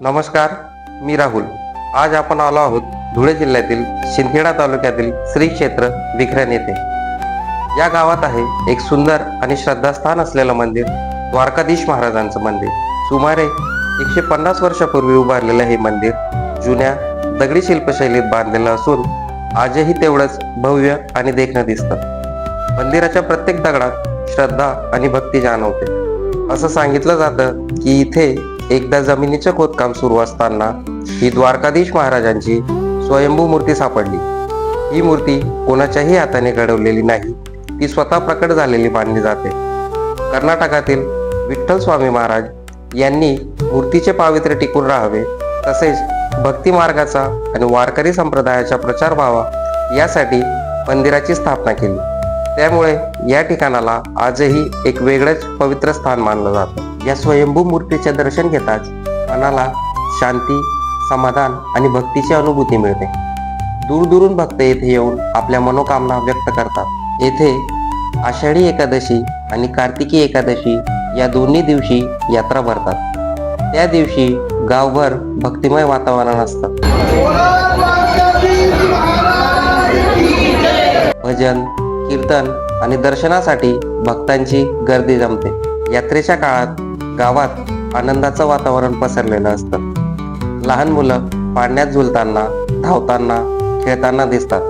नमस्कार मी राहुल. आज आपण आलो आहोत धुळे जिल्ह्यातील शिंदखेडा तालुक्यातील श्री क्षेत्र विखरण येथे. या गावात आहे एक सुंदर आणि श्रद्धास्थान असलेलं मंदिर द्वारकाधीश महाराजांचं मंदिर. सुमारे एकशे पन्नास वर्षापूर्वी उभारलेलं हे मंदिर जुन्या दगडी शिल्पशैलीत बांधलेलं असून आजही तेवढंच भव्य आणि देखणं दिसतं. मंदिराच्या प्रत्येक दगडात श्रद्धा आणि भक्ती जाणवते. असं सांगितलं जातं की इथे एकदा जमिनीचे खोदकाम सुरू असताना ही द्वारकाधीश महाराजांची स्वयंभू मूर्ती सापडली. ही मूर्ती कोणाच्याही हाताने घडवलेली नाही ती स्वतः प्रकट झालेली मानली जाते. कर्नाटकातील विठ्ठल स्वामी महाराज यांनी मूर्तीचे पावित्र्य टिकून राहावे तसेच भक्ती मार्गाचा आणि वारकरी संप्रदायाचा प्रचार व्हावा यासाठी मंदिराची स्थापना केली. त्यामुळे या ठिकाणाला आजही एक वेगळंच पवित्र स्थान मानलं जातं. या स्वयंभू मूर्तीचे दर्शन घेताच मनाला शांती समाधान आणि भक्तीची अनुभूती मिळते. दूरदूरून भक्त येथे येऊन आपल्या मनोकामना व्यक्त करतात. येथे आषाढी एकादशी आणि कार्तिकी एकादशी या दोन्ही दिवशी यात्रा भरतात. त्या दिवशी गावभर भक्तिमय वातावरण असतं. भजन कीर्तन आणि दर्शनासाठी भक्तांची गर्दी जमते. यात्रेच्या काळात गावात आनंदाचं वातावरण पसरलेलं असतं. लहान मुलं पाण्यात झुलताना धावताना खेळताना दिसतात.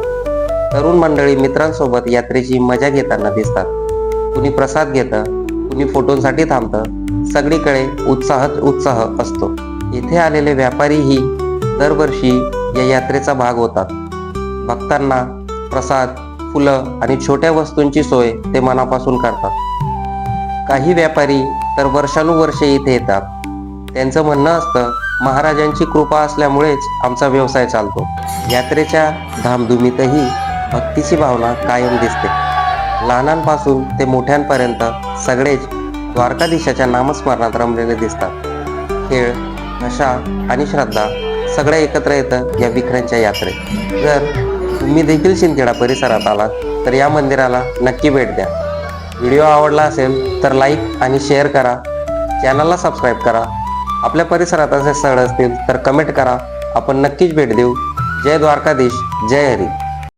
तरुण मंडळी मित्रांसोबत यात्रेची मजा घेताना दिसतात. कुणी प्रसाद घेतं कुणी फोटोंसाठी थांबतं सगळीकडे उत्साहच उत्साह असतो. इथे आलेले व्यापारीही दरवर्षी या यात्रेचा भाग होतात. भक्तांना प्रसाद फुलं आणि छोट्या वस्तूंची सोय ते मनापासून करतात. काही व्यापारी तर वर्षानुवर्षे इथे येतात. त्यांचं म्हणणं असतं महाराजांची कृपा असल्यामुळेच आमचा व्यवसाय चालतो. यात्रेच्या धामधुमीतही भक्तीची भावना कायम दिसते. लहानांपासून ते मोठ्यांपर्यंत सगळेच द्वारकाधीशाच्या नामस्मरणात रमलेले दिसतात. खेळ नशा आणि श्रद्धा सगळ्या एकत्र येतं या विखऱ्यांच्या यात्रेत. जर तुम्ही देखील शिंदखेडा परिसरात आलात तर या मंदिराला नक्की भेट द्या. व्हिडिओ आवडला असेल तर लाईक आणि शेअर करा. चॅनलला सबस्क्राईब करा. आपल्या परिसरात असे स्थळ असतील तर कमेंट करा. आपण नक्कीच भेट देऊ. जय द्वारकाधीश. जय हरी.